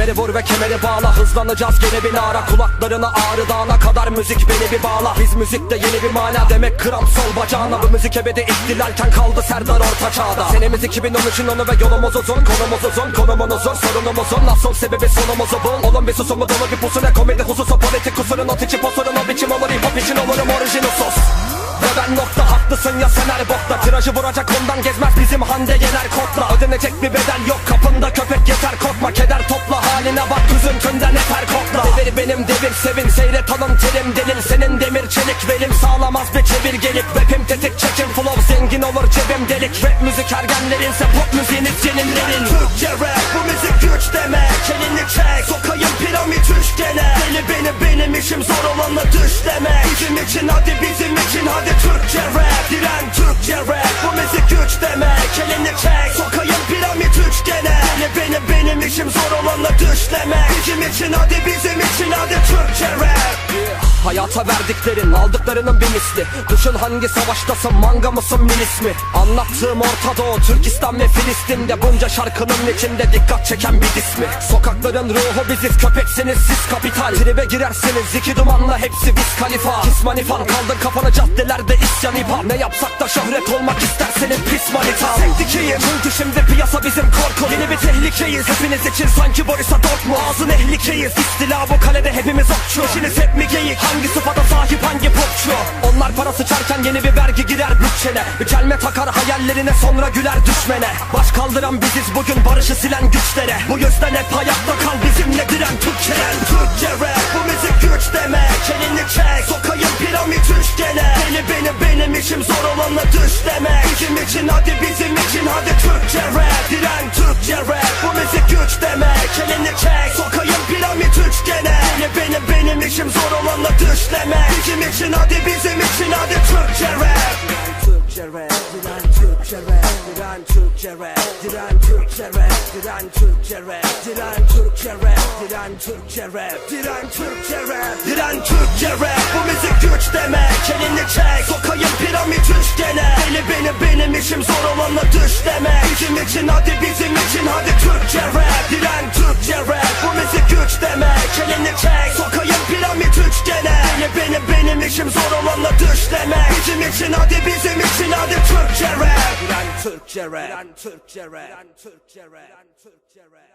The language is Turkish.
Kemeri vur ve kemeri bağla. Hızlanacağız gene bir ara Kulaklarına ağrı dağına kadar müzik beni bir bağla. Biz müzikte yeni bir mana demek kram sol bacağına. Bu müzik ebedi ihtilalken kaldı Serdar orta çağda. Senemiz 2013'ün onu ve yolumuz uzun Konumuz uzun konumun uzun sorunumuz uzun Nasıl sebebi sonumuzu bul? Oğlum bir susumu dolu bir pusu ne komedi hususu Politik kusurun o tiçi posurun o biçim olur Hip hop için olurum orijinal sos. Ve ben nokta haklısın ya sen her bokta. Tirajı vuracak ondan gezmez bizim Hande Yener kodla. Ödenecek bir bedel yok kapında köpek yeter. Korkma Keder topla haline bak üzüntünden eter kokla. Devir benim devir sevin seyret alın terim delil. Senin demir çelik velim sağlamaz bir çevir gelip Rapim tetik çekin flow zengin olur cebim delik. Rap müzik ergenlerinse pop müziğiniz seninlerin. Türkçe rap bu müzik güç demek. Elini çek sokayım piramit üçgene Deli benim benim işim zor olanla düş demek. Bizim için hadi bizim benim zor olanla düş demek Bizim için hadi bizim için hadi Türkçe Hayata verdiklerin aldıklarının bir misli. Düşün hangi savaştasın manga mısın milis mi? Anlattığım Orta Doğu Türkistan ve Filistin'de Bunca şarkının içinde dikkat çeken bir ismi Sokakların ruhu biziz köpeksiniz siz kapital. Tribe girersiniz iki dumanla hepsi biz kalifa. Kismanifan kaldır kafanı caddelerde isyan ipar Ne yapsak da şöhret olmak isterseniz pis manital Sektikiyim çünkü şimdi piyasa bizim korku. Yeni bir tehlikeyiz hepiniz için sanki Borussia Dortmund Ağzın ehlikeyiz istila bu kalede hepimiz okçu. İşiniz hep mi geyik? Hangi sıfata sahip hangi popçu? Onlar para sıçarken yeni bir vergi girer bütçene. Bir kelme takar hayallerine sonra güler düşmene. Baş kaldıran biziz bugün barışı silen güçlere. Bu yüzden hep hayatta kal bizimle diren Türkçelen Türkçe rap bu müzik güç demek. Elini çek sokayım piramit üçgene. Deli benim benim işim zor olanla düş demek. Bizim için hadi bizim için hadi Türkçe rap. Diren zor olanla düşleme. Bizim için hadi bizim için hadi Türkçe rap. Türkçe rap, diren Türkçe rap Diren Türkçe rap, diren Türkçe rap Diren Türkçe rap, diren Türkçe rap Diren Türkçe rap, diren Türkçe rap Diren Türkçe rap, bu müzik güç demek Elini çek, sokayım piramit üçgene Deli benim benim işim zor olanla düşleme Bizim için hadi bizim için hadi bizim için hadi Türkçe rap. Türkçe rap, Türkçe rap, Türkçe rap, Türkçe rap.